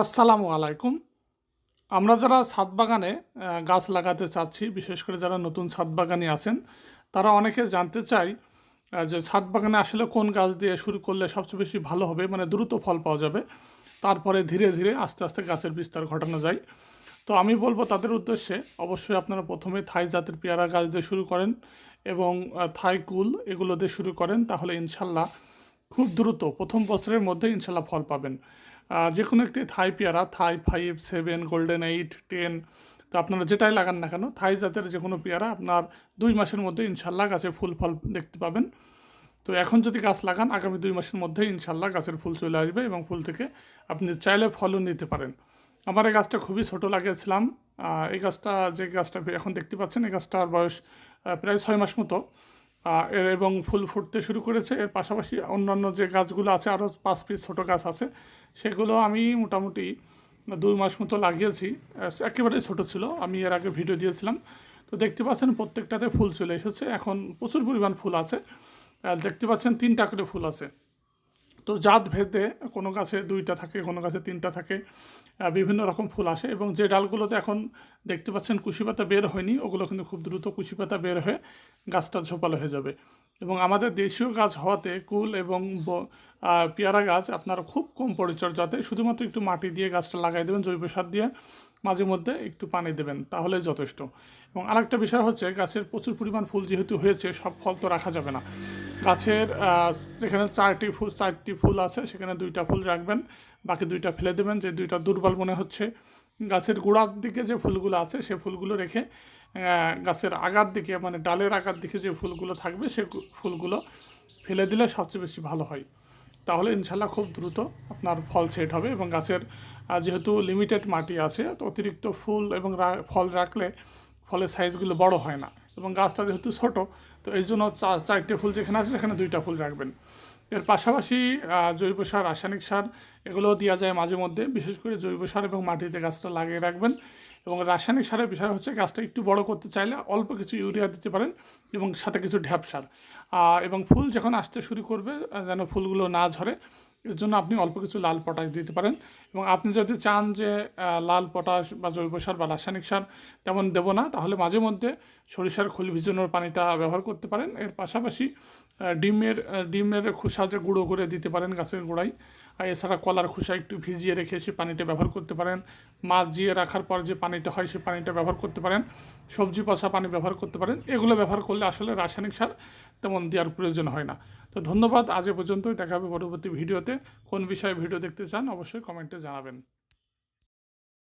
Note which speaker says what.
Speaker 1: আসসালামু আলাইকুম। আমরা যারা ছাদ বাগানে গাছ লাগাতে চাচ্ছি, বিশেষ করে যারা নতুন ছাদ বাগানি আছেন, তারা অনেকে জানতে চাই যে ছাদ বাগানে আসলে কোন গাছ দিয়ে শুরু করলে সবচেয়ে বেশি ভালো হবে মানে দ্রুত ফল পাওয়া যাবে। তারপরে ধীরে ধীরে আস্তে আস্তে গাছের বিস্তার ঘটানো যায়। তো আমি বলব তাদের উদ্দেশ্যে, অবশ্যই আপনারা প্রথমে থাই জাতের পেয়ারা গাছ দিয়ে শুরু করেন এবং থাই কুল এগুলো দিয়ে শুরু করেন, তাহলে ইনশাল্লাহ খুব দ্রুত প্রথম বছরের মধ্যে ইনশাল্লাহ ফল পাবেন। যে কোনো একটি থাই পেয়ারা Thai five seven golden eight ten তো আপনারা যেটাই লাগান না কেন থাই জাতের যে কোনো পেয়ারা আপনার দুই মাসের মধ্যে ইনশাল্লাহ গাছে ফুল ফল দেখতে পাবেন। তো এখন যদি গাছ লাগান, আগামী দুই মাসের মধ্যে ইনশাল্লাহ গাছের ফুল চলে আসবে এবং ফুল থেকে আপনি চাইলে ফলও নিতে পারেন। আমার এই গাছটা খুবই ছোটো লাগিয়েছিলাম। এই গাছটা, যে গাছটা এখন দেখতে পাচ্ছেন, এই গাছটার বয়স প্রায় ছয় মাস মতো। এবং ফুল ফুটতে শুরু করেছে। এর পাশাপাশি অন্যান্য যে গাছগুলো আছে, আরও পাঁচ পিস ছোটো গাছ আছে, সেগুলো আমি মোটামুটি দুই মাস মতো লাগিয়েছি। একেবারে একেবারেই ছোটো ছিল, আমি এর আগে ভিডিও দিয়েছিলাম। তো দেখতে পাচ্ছেন প্রত্যেকটাতে ফুল চলে এসেছে। এখন প্রচুর পরিমাণ ফুল আছে। দেখতে পাচ্ছেন তিনটা করে ফুল আছে। তো জাত ভেদে কোনো গাছে দুইটা থাকে, কোনো গাছে তিনটা থাকে বিভিন্ন রকম ফুল আসে এবং যে ডালগুলোতে এখন দেখতে পাচ্ছেন কুশি পাতা বের হয়নি, ওগুলো কিন্তু খুব দ্রুত কুশি পাতা বের হয়ে গাছটা ঝোপালো হয়ে যাবে। এবং আমাদের দেশীয় গাছ হওয়াতে কুল এবং পেয়ারা গাছ আপনার খুব কম পরিচর্যাতে শুধুমাত্র একটু মাটি দিয়ে গাছটা লাগাই দেবেন, জৈব সার দিয়ে মাঝে মধ্যে একটু পানি দেবেন, তাহলে যথেষ্ট। এবং আরেকটা বিষয় হচ্ছে গাছের প্রচুর পরিমাণ ফুল যেহেতু হয়েছে, সব ফল তো রাখা যাবে না। গাছের যেখানে চারটি ফুল চারটি ফুল আছে, সেখানে দুইটা ফুল রাখবেন, বাকি দুইটা ফেলে দেবেন, যে দুইটা দুর্বল মনে হচ্ছে। গাছের গোড়ার দিকে যে ফুলগুলো আছে, সে ফুলগুলো রেখে গাছের আগার দিকে মানে ডালের আগার দিকে যে ফুলগুলো থাকবে, সে ফুলগুলো ফেলে দিলে সবচেয়ে বেশি ভালো হয়। তাহলে ইনশাল্লাহ খুব দ্রুত আপনার ফল সেট হবে এবং গাছের যেহেতু লিমিটেড মাটি আছে অতিরিক্ত ফুল এবং ফল রাখলে ফলের সাইজগুলো বড় হয় না। এবং গাছটা যেহেতু ছোট, তো এই জন্য চারটে ফুল যেখানে আছে সেখানে দুইটা ফুল রাখবেন। এর পাশাপাশি জৈব সার, রাসায়নিক সার, এগুলোও দেওয়া যায় মাঝে মধ্যে। বিশেষ করে জৈব সার এবং মাটিতে গাছটা লাগিয়ে রাখবেন। এবং রাসায়নিক সারের বিষয় হচ্ছে গাছটা একটু বড় করতে চাইলে অল্প কিছু ইউরিয়া দিতে পারেন এবং সাথে কিছু ঢ্যাপ সার। এবং ফুল যখন আসতে শুরু করবে যেন ফুলগুলো না ঝরে এর জন্য আপনি অল্প কিছু লাল পটাশ দিতে পারেন। এবং আপনি যদি চান যে লাল পটাশ বা জৈব সার বা রাসায়নিক সার তেমন দেবো না, তাহলে মাঝে মধ্যে সরিষার খোল ভিজানোর পানিটা ব্যবহার করতে পারেন। এর পাশাপাশি ডিমের ডিমের খোসা যে গুঁড়ো করে দিতে পারেন গাছের গোড়ায়। আর এছাড়া কলার খোসা একটু ভিজিয়ে রেখে সে পানিটা ব্যবহার করতে পারেন। মাছ জিয়ে রাখার পর যে পানিটা হয়, সে পানিটা ব্যবহার করতে পারেন। সবজি পচা পানি ব্যবহার করতে পারেন। এগুলো ব্যবহার করলে আসলে রাসায়নিক সার তেমন দেওয়ার প্রয়োজন হয় না। তো ধন্যবাদ। আজ এ পর্যন্তই। দেখা হবে পরবর্তী ভিডিওতে। কোন বিষয়ে ভিডিও দেখতে চান অবশ্যই কমেন্টে জানাবেন।